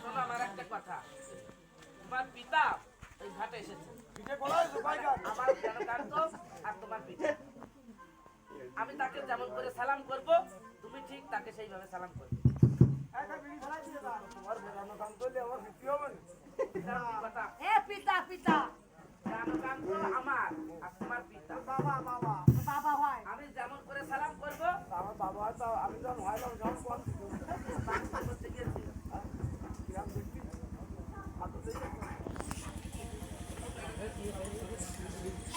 শোনো আমার একটা কথা। তোমার পিতা এই ঘাটে এসেছে। পিঠে বলা হয়েছে বাইকার আমার কেন আর তোমার পিতা। আমি তাকে যেমন করে সালাম করব তুমি ঠিক তাকে সেইভাবে সালাম করবে। কাম করলে আমার আর তোমার পিতা। বাবা বাবা বাবা। হয়। আমি যেমন করে সালাম করব আমার বাবা হয়তো আমি যখন হয়লাম যখন করতে গিয়েছিল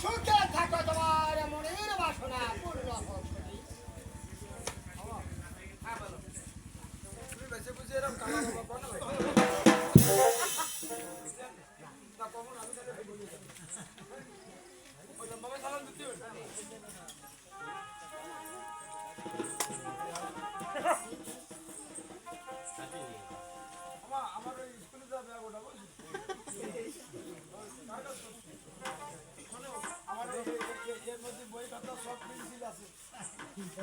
সুখে থাকো তোমার মনের বাসনা পূর্ণ হোক। হ্যাঁ বলো তুমি বেঁচে বুঝে এরকম কানা না ভাই। আমি তাহলে ওই লম্বা সালাম দিতে হবে। অফিসে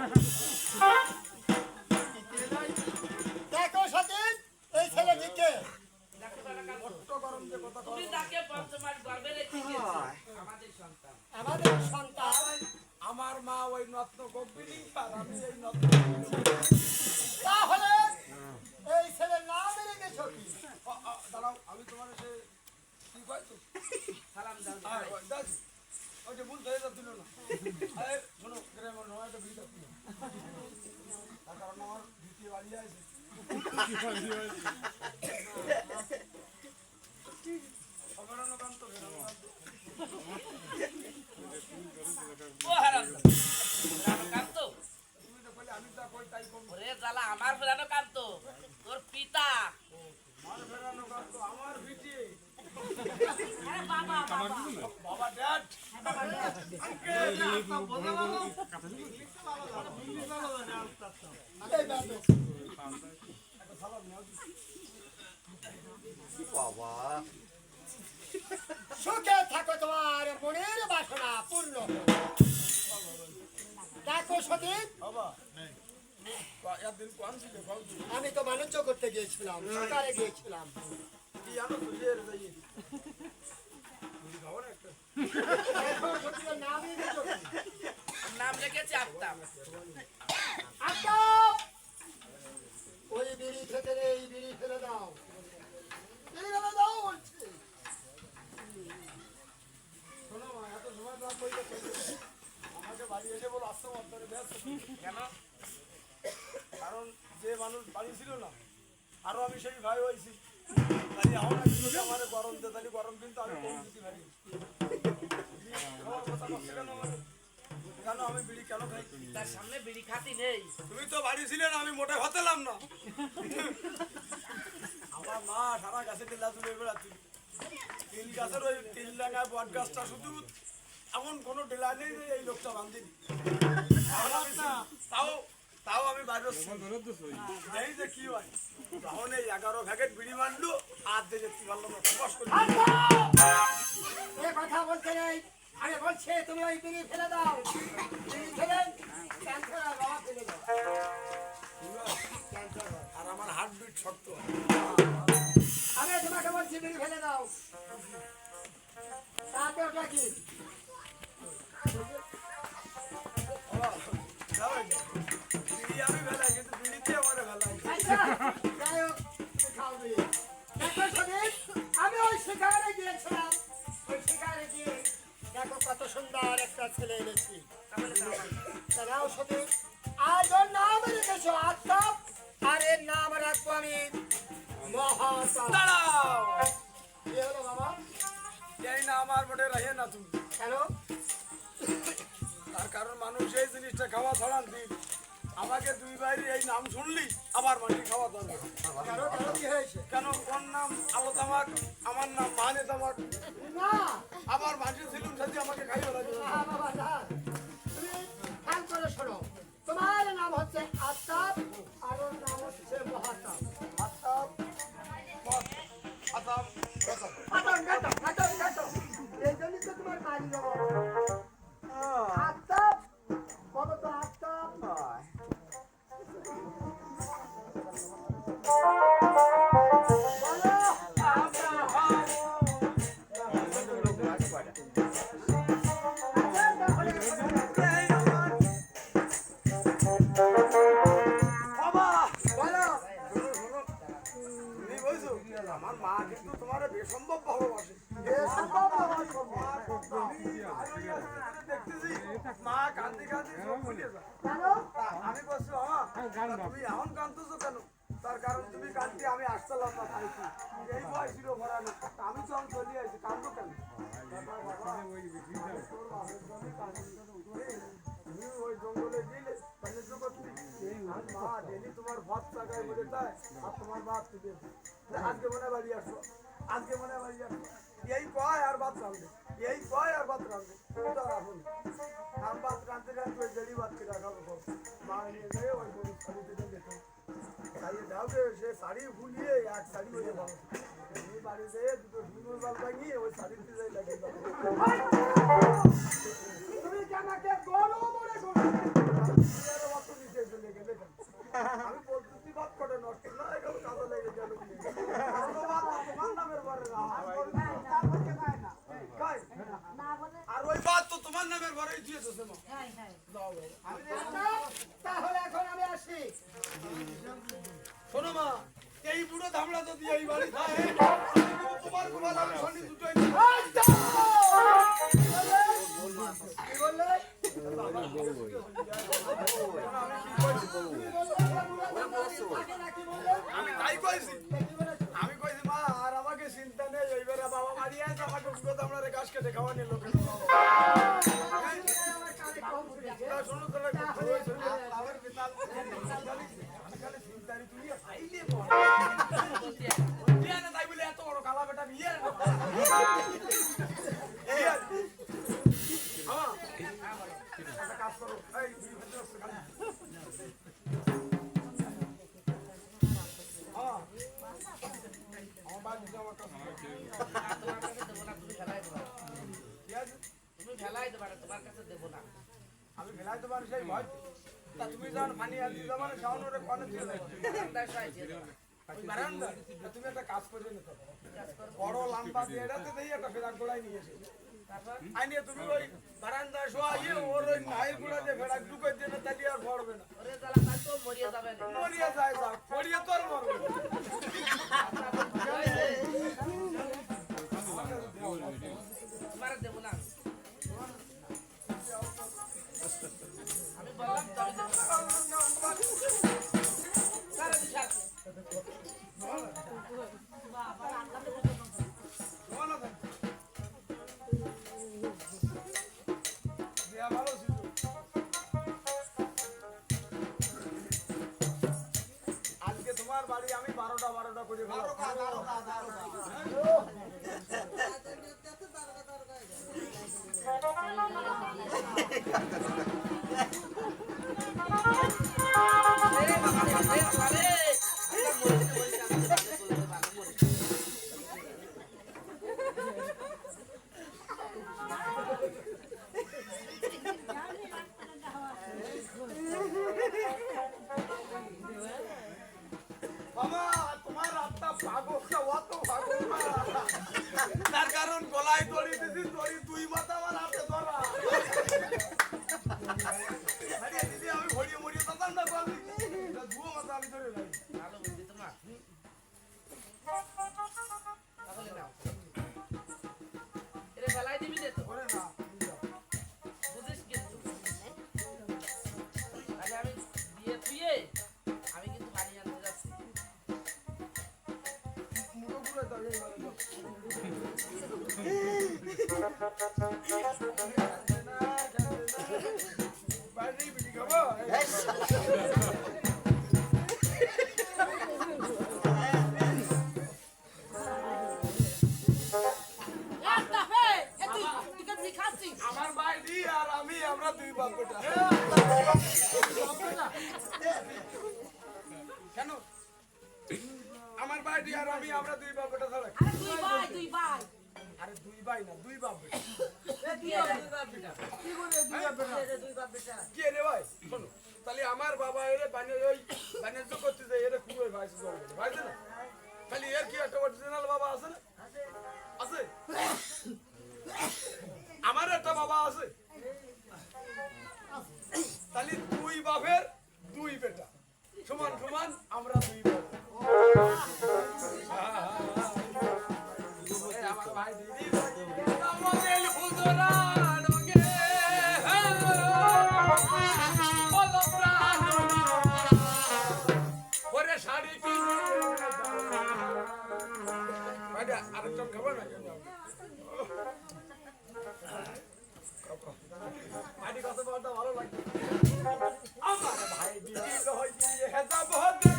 দেখো তার কারণ আমার দ্বিতীয় বাড়ি আছে অবরণকান্ত বেরোনকান্ত ও হারাম কান্ত তুমি তো বলে আমি তা কই তাই করব ওরে জ্বালা আমার ফেরানো কান্ত তোর পিতা আমার বেরোনকান্ত আমার ভিটি আরে বাবা বাবা বাবা ড্যাড এই বাবা। সুখে থাকো তোমার মনের বাসনা পূর্ণ। দেখো সতীন। আমি তো বাণিজ্য করতে গিয়েছিলাম সকালে গিয়েছিলাম? নাম রেখেছি আফতাব! ওই বিড়ি খেতে নেই বিড়ি ফেলে দাও। কেন কারণ যে মানুষ বাড়ি ছিল না আরও আমি সেই ভাই হয়েছি তাহলে আমার গরম তাহলে গরম কিন্তু আমি কম দিতে পারি কেন আমি বিড়ি কেন খাই তার সামনে বিড়ি খাতি নেই তুমি তো বাড়ি ছিলে না, আমি মোটে ভাতেলাম না। আমার মা সারা গাছে তেলা তুলে বেড়াচ্ছি। তিল গাছের ওই তিল ডাঙা বট গাছটা শুধু এমন কোনো ডেলা নেই যে এই লোকটা বান্ধিনি তাও তাও তাও আমি বাইরে এই যে কি হয়। তখন এই এগারো প্যাকেট বিড়ি মানলো আর দিয়ে দেখতে পারলাম না ফস করে। এ কথা বলতে নেই। আরে বলছে তুমি ওই বিড়ি ফেলে দাও। বিড়ি ফেলে ক্যান্সার বাবা ফেলে দাও ক্যান্সার হয়। আর আমার হার্ট বিট শক্ত। আমি তোমাকে বলছি বিড়ি ফেলে দাও। তাতে ওটা কি? আমি ফেলাই কিন্তু বিড়িতে আমার যাই হোক, খাও। দেখো আমি ওই শিকারে গিয়েছিলাম। ওই শিকারে গিয়ে দেখো কত সুন্দর একটা ছেলে এনেছি। তা নাও সতীশ, আজ ওর নাম রেখেছো আর এর নাম আমি দাঁড়াও। কি হলো বাবা এই না আমার মোটে রাহে না তুমি। কেন? তার কারণ মানুষ এই জিনিসটা খাওয়া ছড়ান দিন। আমাকে দুই বাইরে এই নাম শুনলি আবার মাটি খাওয়া দরকার কেন কেন কি হয়েছে? কেন কোন নাম? আলো তামাক আমার নাম মানে তামাক না আবার মাটি ছিলুম সাথে আমাকে খাইয়ে লাগবে না বাবা না তুমি খেয়াল করে শোনো। তোমার নাম হচ্ছে আত্মাপ তুমি এখন কান্দছো কেন? তার কারণ তুমি কান্দি আমি আসছিলাম ওই জঙ্গলে মা ডেলি তোমার ভাত বলে দেয় তোমার ভাত আজকে মনে বাড়ি আসব আজকে মনে বাড়ি আসব এই কয় আর ভাত রাঁধবে? এই কয় আর ভাত রাঁধবে? তো রাখুন আর ভাত রাঁধতে রাঁধতে ওই জেলি ভাত কেটে খাব সব। মা নিয়ে গিয়ে ওই গরুর শাড়ি থেকে শাড়ি খাইয়ে সে শাড়ি ভুলিয়ে এক শাড়ি হয়ে যাবে এই বাড়িতে দুটো ঝুমুর বাল ভাঙিয়ে ওই শাড়িতে যাই লাগিয়ে কইছি? আমি কইছি, মা, আর আমাকে চিন্তা নেই, এইবারে বাবা মারিয়া আমাকে আমরা গাছ কেটে খাওয়া নিয়ে শোনো না তোমার কাছে দেবো না। আমি ফেলাইতে পারি সেই ভয় তা তুমি যখন পানি আর দিতে মানে সাউন্ড কনে বারান্দা তা তুমি একটা কাজ করে নিতে বড় লাম্বা দিয়ে এটাতে দিয়ে একটা ফেরাক গোড়াই নিয়ে এসে। আইনে তুমি ওই বারান্দায় শোয়া ইয়ে ওর ওই নাইরগুলা দিয়ে ফেরাক ঢুকাই দিয়ে না। তাহলে আর না মরিয়ে যাবে না। মরিয়া যায় পড়িয়ে তো আর মরবে আমার বাইরে আর আমি আমরা দুই বাপ ভাই না দুই বাপ বেটা কে রে ভাই? শোনো তাহলে আমার বাবা এরে ওই বাণিজ্য করতে যায় এরে খুবই ভাই ভাই না? তাহলে এর কি একটা অরিজিনাল বাবা আছে না? আছে। আমার একটা বাবা আছে। তাহলে দুই বাপের দুই বেটা। সমান সমান আমরা দুই আরেকজন খাবে না? ভাই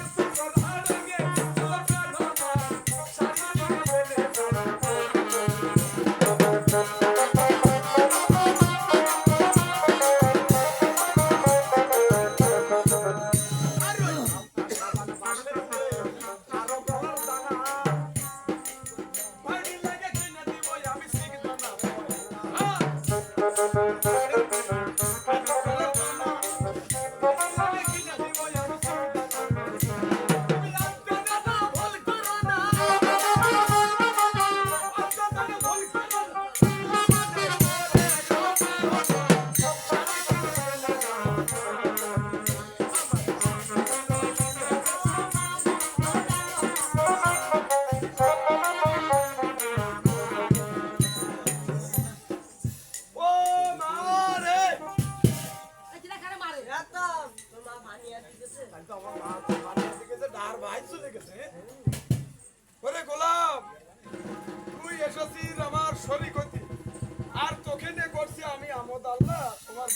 আল্লাহ, তোমার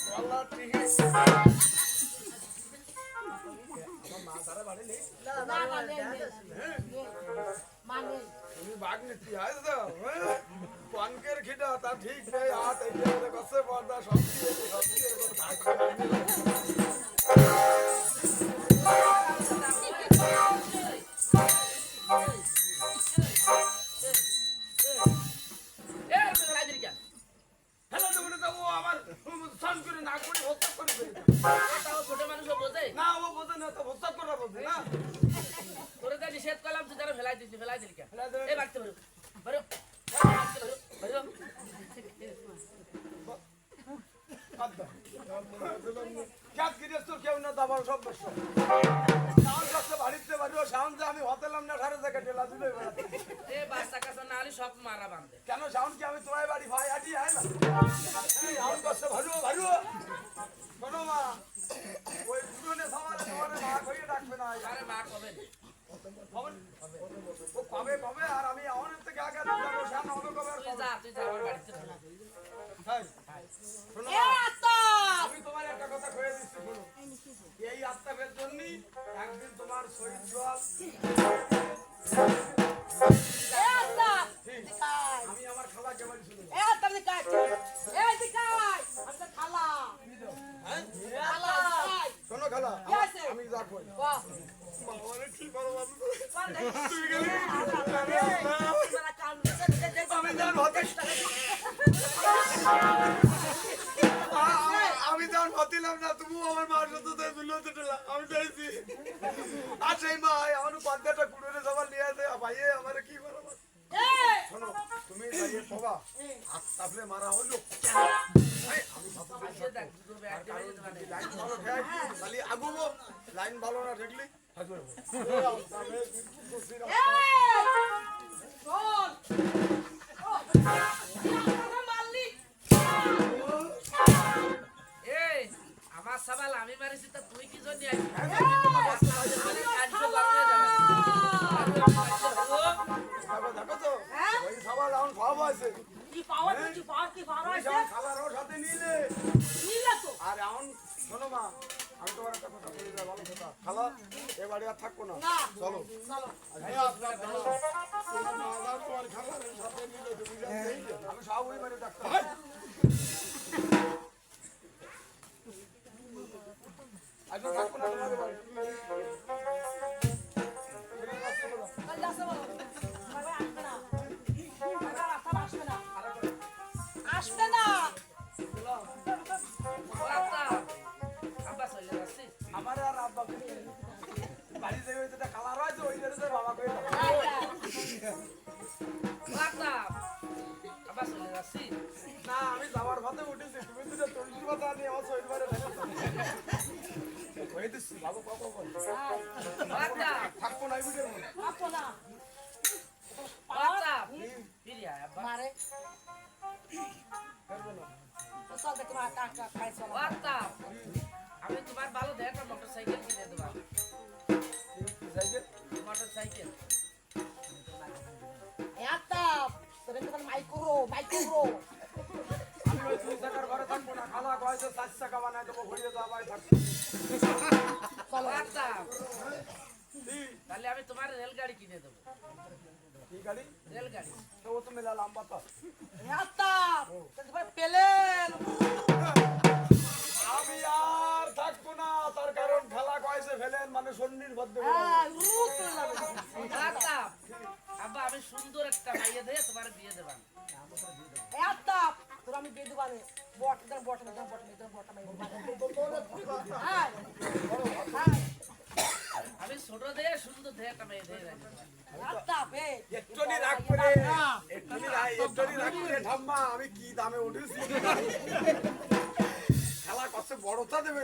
মা তারা বাড়ি নেই? না না হ্যাঁ? মা নেই তুমি বাঘ নিতে আইস তো? পানকের খিটা তা ঠিক নেই হাত এগিয়ে ওদের পর্দা সব দিয়ে সব দিয়ে আমি হতেলাম না সারা জায়গায় টেলা দিলে এ বাচ্চা কাছে না হলে সব মারা বান্ধে কেন? সাউন্ড কি আমি তোমার বাড়ি ভাই আটি আয় না? সাউন্ড কাছে ভালো ভালো শোনো মা ওই ডাকবে না। আরে মা কবে? ও কবে কবে? আর আমি থেকে আগে যাব সামনে অন্য কবে আর যা তুই যা আমার বাড়িতে শোনো এ মা, আত্মা! আমি তোমার একটা কথা কয়ে দিচ্ছি শোনো। এই আত্মাবের জন্য একদিন তোমার শহীদ জল আমি চাইছি। আর সেই মা আমার পান্তাটা কুড়ে সবার নিয়ে আসে। ভাইয়ে আমারে কি বলো? শোনো তুমি সবা হাত তাপলে মারা হলো ভালো ঠেক আগুবো লাইন ভালো না ঠেকলি? হাজবে পাওয়ার আছে খাবারও সাথে নিলে। নিলে তো। আর এখন শোনো মা আমি তোমার একটা কথা বলে যাই ভালো কথা। খালা এ বাড়ি আর থাকব না। চলো। চলো। আমি সব বাড়ি ডাক্তার আজকে থাকব না তোমাদের বাড়ি কাল যাচ্ছে বলো বাবা আমার আর আব্বা বাড়ি যাবে যেটা কালার হয়েছে ওই জন্য বাবা কই না, আমি যাওয়ার পথে উঠেছি। তুমি দুটো তুলসী পাতা নিয়ে আমার মারে আমি তোমার ভালো দেখ একটা মোটরসাইকেল কিনে দেবা যাইছে মোটরসাইকেল এত মাইক্রো মাইক্রো থাকব না খালা কয়েছে চার টাকা বানায় দেবো ঘুরিয়ে যাওয়া ভাই থাকব চলো আচ্ছা কি? তাহলে আমি তোমার রেলগাড়ি কিনে দেবো কি গাড়ি রেলগাড়ি তো ও তো মেলা লম্বা তো আত্তা তোদের পেলেন আমি থাকব না তার কারণ খেলা কয়েছে ফেলেন মানে হ্যাঁ যাবে আচ্ছা আব্বা আমি সুন্দর একটা মাইয়ে দিয়ে তোমার বিয়ে দেবান তোর আমি বিয়ে দেবানে বট দেন বট দেন বট দেন বট মাই হ্যাঁ হ্যাঁ আমি ছোট দিয়ে সুন্দর দিয়ে একটা মেয়ে দিয়ে আমি কি দামে উঠেছি খেলা কষ্ট বড়টা দেবে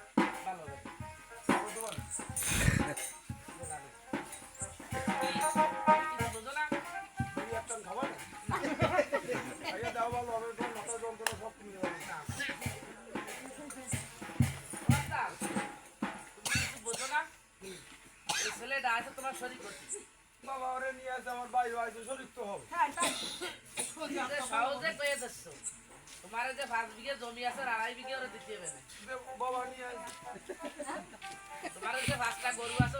বিঘে জমি আছে আড়াই বিঘে যে পাঁচটা গরু আছে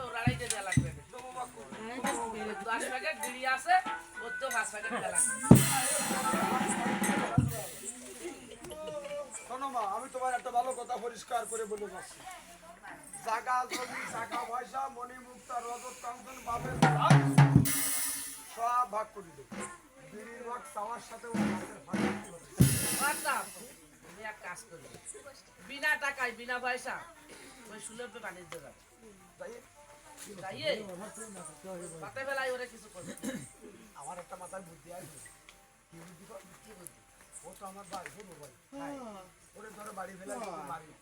প্যাকেট শোনো মা, আমি তোমার একটা ভালো কথা পরিষ্কার করে বলে যাচ্ছি। জাগা জমি টাকা পয়সা মণি মুক্তা রজত সব ভাগ করে দেবো। ভাগ সাথে হবে। বার্তা, তুমি এক কাজ করবে বিনা টাকায় বিনা পয়সা ওই সুলভে বাণিজ্য যাবে তাই তাইয়ে পাতে বেলায় ওরা কিছু করবে আমার একটা মাথায় বুদ্ধি আছে কি বুদ্ধি কর? কি বুঝলি? ও তো আমার ভাই ছোট ভাই হ্যাঁ। ওরে ধরো বাড়ি ফেলে দিতে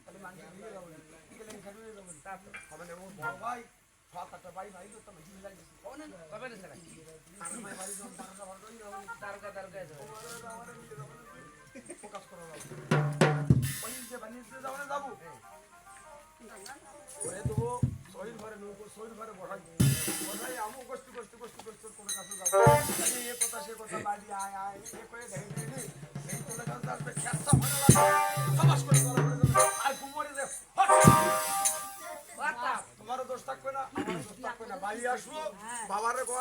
তাহলে মানুষ নিয়ে যাব না গেলে এখানে নিয়ে যাব তারপর হবে না ও বড় ভাই সাত আটটা ভাই ভাই করতাম জিনিস কবে না ছেলে? আমি ভাই বাড়ি যখন তারকা করি তারকা। ফোকাস করা যাবে ওই যে বানিয়ে যাব না যাব ওরে দেবো শরীর ঘরে নৌকো শরীর ঘরে বসাই বসাই আমও কষ্ট কষ্ট কষ্ট কষ্ট কোনো কাছে যাব তাহলে এ কথা সে কথা বাড়ি আয় আয় এ করে ঢেকে ঢেকে এই তোদের কাছে আসবে খেসা ভালো লাগে সমাজ করে করা করে। আর কুমোরে যে না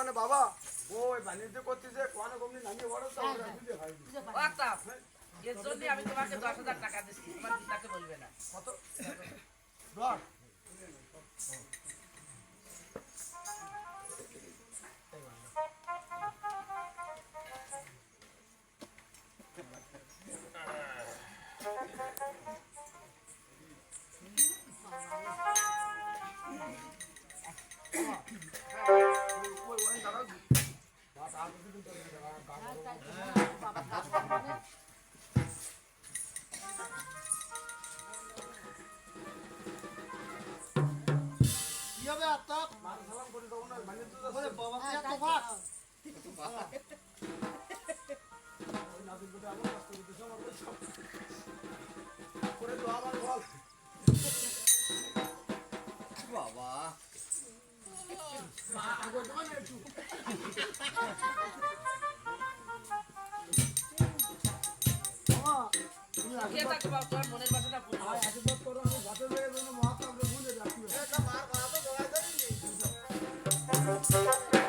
না বাবা ওই বাণিজ্য করতেছে কোয়ানে কমনি নামিয়ে বড় তো আমরা খুঁজে ভাই এর জন্য আমি তোমাকে দশ হাজার টাকা দিচ্ছি তোমার পিতাকে বলবে না। কত? দশ কি তোমার মনের বাসাটা আশীর্বাদ করো আমি ঘাটে বেড়ে মহাত্মা Thank you.